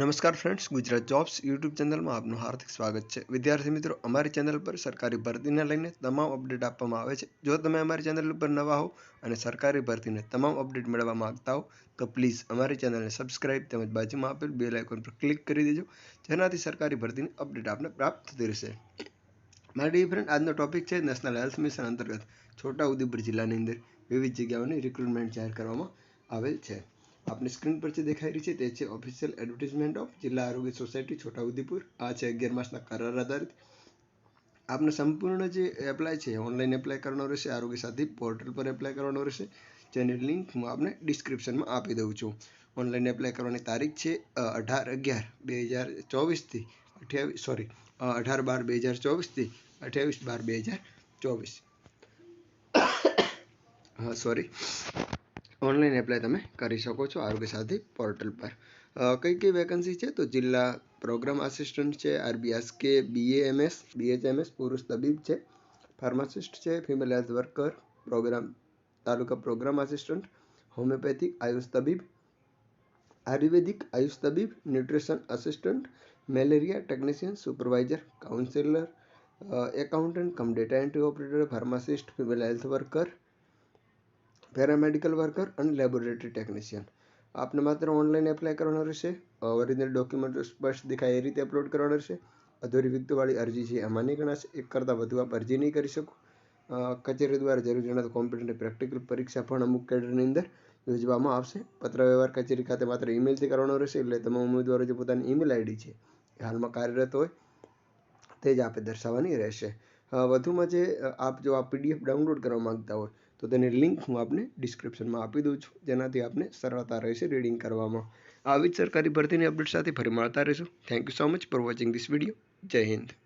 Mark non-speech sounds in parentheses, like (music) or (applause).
નમસ્કાર friends Gujarat jobs YouTube ચેનલમાં આપનું હાર્દિક સ્વાગત છે. વિદ્યાર્થી મિત્રો, અમારી ચેનલ પર સરકારી ભરતીને લઈને તમામ અપડેટ આપવામાં આવે છે. જો તમે અમારી ચેનલ ઉપર નવા હો અને સરકારી ભરતીને તમામ અપડેટ મેળવવા માગતા હો, તો પ્લીઝ અમારી ચેનલને સબસ્ક્રાઇબ તેમજ બાજુમાં આપેલ બે આઇકોન પર ક્લિક કરી દેજો, જેનાથી સરકારી ભરતીની અપડેટ આપને પ્રાપ્ત થતી રહેશે. મારી ડી ફ્રેન્ડ આજનો ટોપિક છે નેશનલ હેલ્થ મિશન અંતર્ગત છોટા ઉદેપુર જિલ્લાની અંદર વિવિધ જગ્યાઓની રિક્રુટમેન્ટ જાહેર કરવામાં આવેલ છે. આપની સ્ક્રીન પર જે દેખાઈ રહી છે તે છે ઓફિશિયલ એડવર્ટિઝમેન્ટ ઓફ જિલ્લા આરોગ્ય સોસાયટી છોટાઉદેપુર. આ છે અગિયાર માસના કરાર આધારિત. આપને સંપૂર્ણ જે એપ્લાય છે ઓનલાઈન એપ્લાય કરવાનો રહેશે, આરોગ્ય સાથી પોર્ટલ પર એપ્લાય કરવાનો રહેશે. જેની લિંક હું આપને ડિસ્ક્રિપ્શનમાં આપી દઉં છું. ઓનલાઈન એપ્લાય કરવાની તારીખ છે અઢાર અગિયાર બે હજાર ચોવીસથી અઠ્યાવીસ સોરી અઢાર બાર બે હજાર ચોવીસથી અઠ્યાવીસ બાર બે હજાર ચોવીસ. (coughs) હા સોરી ઓનલાઈન એપ્લાય તમે કરી શકો છો આરોગ્ય સાથી પોર્ટલ પર. કઈ કઈ વેકન્સી છે? તો જિલ્લા પ્રોગ્રામ આસિસ્ટન્ટ છે આરબીએસ કે બીએએમએસ બીએચએમએસ, પુરુષ તબીબ છે, ફાર્માસિસ્ટ છે, female health worker, programme, taluka programme assistant, homeopathic, AYUSH તબીબ, આયુર્વેદિક, આયુષ તબીબ, nutrition assistant, malaria technician, supervisor, counsellor accountant, cum data entry operator, pharmacist, female health worker paramedical worker અને laboratory technician. આપને માત્ર online apply કરવાનો રહેશે, original document સ્પષ્ટ દેખાય એ રીતે અપલોડ કરવાનો રહેશે. અધૂરી વિગતવાળી અરજી છે એમાં નહીં ગણાશે, એક કરતાં વધુ આપ અરજી નહીં કરી શકો. કચેરી દ્વારા જરૂર જણાતો કોમ્પ્યુટરની પ્રેક્ટિકલ પરીક્ષા પણ અમુક કેડરની અંદર યોજવામાં આવશે. પત્ર વ્યવહાર કચેરી ખાતે માત્ર ઈમેલથી કરવાનો રહેશે, એટલે તમામ ઉમેદવારો જે પોતાની ઈમેલ આઈડી છે હાલમાં કાર્યરત હોય, તે જ આપે દર્શાવવાની રહેશે. વધુમાં જે આપ જો આ પીડીએફ ડાઉનલોડ કરવા માંગતા હોય તો તેની લિંક હું આપને ડિસ્ક્રિપ્શનમાં આપી દઉં છું, જેનાથી આપને સરળતા રહેશે રીડિંગ કરવામાં. આવી જ સરકારી ભરતીની અપડેટ સાથે ફરી મળતા રહીશું. Thank you so much for watching this video Jai Hind.